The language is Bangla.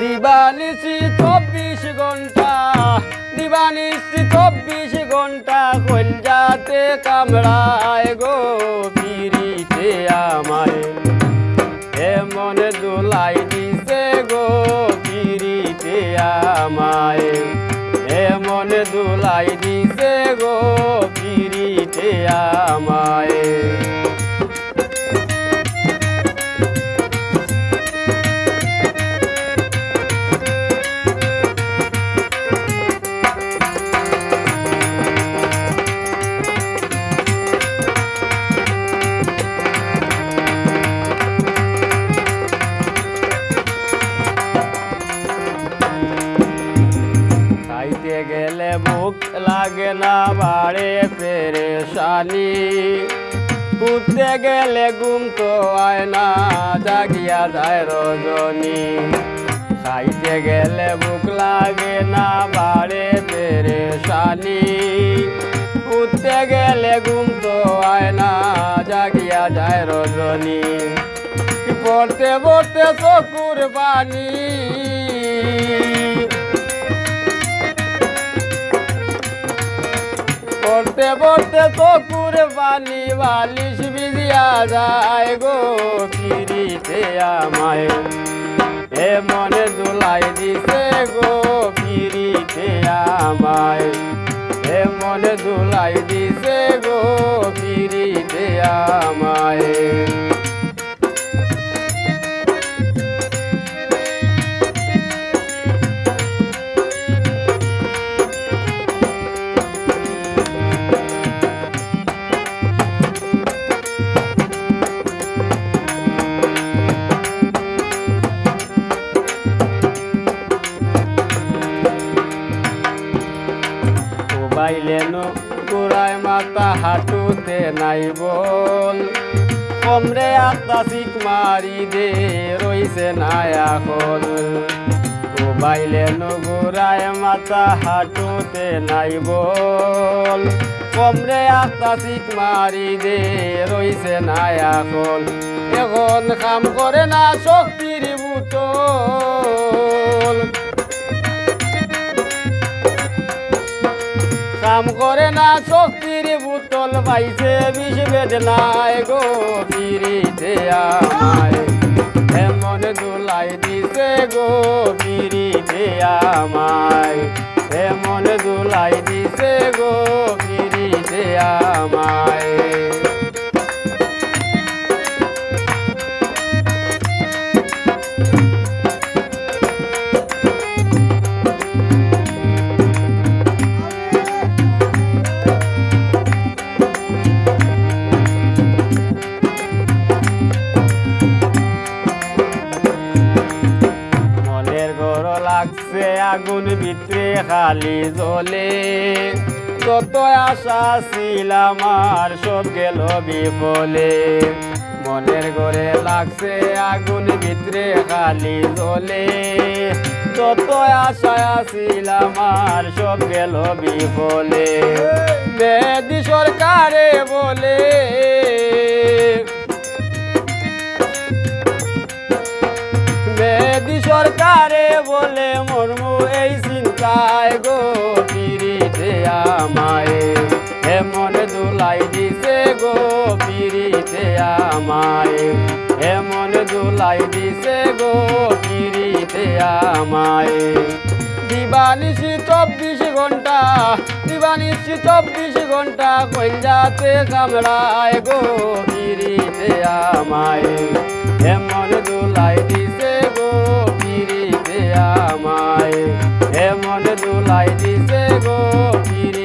দিবানিসি চব্বিশ ঘণ্টা দিবানিসি চব্বিশ ঘণ্টা কলজাতে কামড়ায় গো পিরিতে আমায়। এমন দোলাই মুখ লাগে না বাড়ে পেরেশানি। উঠতে গেলে ঘুম তো আয় না, জাগিয়া যায় রজনী। খাইতে গেলে ভুক লাগে না বাড়ে পেরেশানি। উঠতে গেলে ঘুম তো আয় না, জাগিয়া যায় রজনী। পড়তে পড়তে চকুর পানি পড়তে পড়তে চকুর পানি বালিশ ভিজিয়া যায় গো পিরিতে আমায়। এ মনে দুলাই দিছে গো পিরিতে আমায়। এ মনে দুলাই দিছে গো পিরিতে আমায়। বাইলেন গোড়ায় মাথা হাঁটুতে নাই বল। কমরে আত্মা শিক মারি দে, রইছে এখন ও বাইলেন গোড়ায় মাথা হাঁটুতে নাই বল। কমরে আত্মা শিক মারি দে, রইছে নাই এখন এখন কাম করে না শক্তির বুটল কাম করে না শক্তির বুতল পাইছে বিষ বেদনায় গো পিড়িতে আমায়। এমন দোলাই দিছে গো পিড়িতে আমায়। এমন দোলাই দিছে গো পিড়িতে আমায়। লাগছে, আগুন ভিতরে খালি জ্বলে। কত আশা ছিল আমার সব গেল বিফলে। মনের গড়ে লাগছে, আগুন ভিতরে খালি জ্বলে। কত আশা ছিল আমার সব গেল বিফলে। বেদি সরকারে বলে সরকারে বলে মর্মু এই চিন্তায় গো পিরিতে আমায়। এমন দুলাই দিছে গো পিরিতে আমায়। এমন দুলাই দিছে গো পিরিতে আমায়। দিবানিশি চব্বিশ ঘণ্টা, দিবানিশি চব্বিশ ঘণ্টা কইলাতে কামড়ায় গো পিরিতে আমায়। এমন দুলাই দিছে এমন দুলাই দিছে গো পিরিতে